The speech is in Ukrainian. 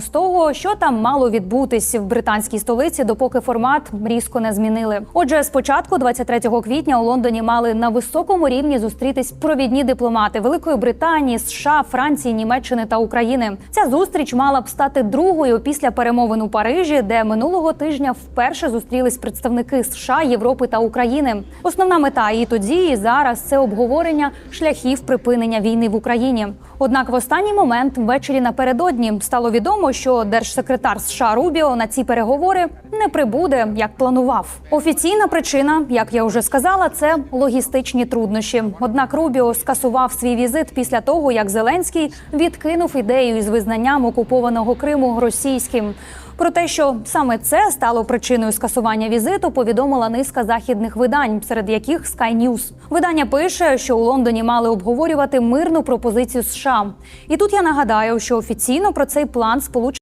З того, що там мало відбутись в британській столиці, допоки формат різко не змінили. Отже, спочатку, 23 квітня, у Лондоні мали на високому рівні зустрітись провідні дипломати Великої Британії, США, Франції, Німеччини та України. Ця зустріч мала б стати другою після перемовин у Парижі, де минулого тижня вперше зустрілись представники США, Європи та України. Основна мета і тоді, і зараз це обговорення шляхів припинення війни в Україні. Однак в останній момент ввечері напередодні стало відомо, що держсекретар США Рубіо на ці переговори не прибуде, як планував. Офіційна причина, як я вже сказала, це логістичні труднощі. Однак Рубіо скасував свій візит після того, як Зеленський відкинув ідею із визнанням окупованого Криму російським. Про те, що саме це стало причиною скасування візиту, повідомила низка західних видань, серед яких Sky News. Видання пише, що у Лондоні мали обговорювати мирну пропозицію США. І тут я нагадаю, що офіційно про цей план сполучених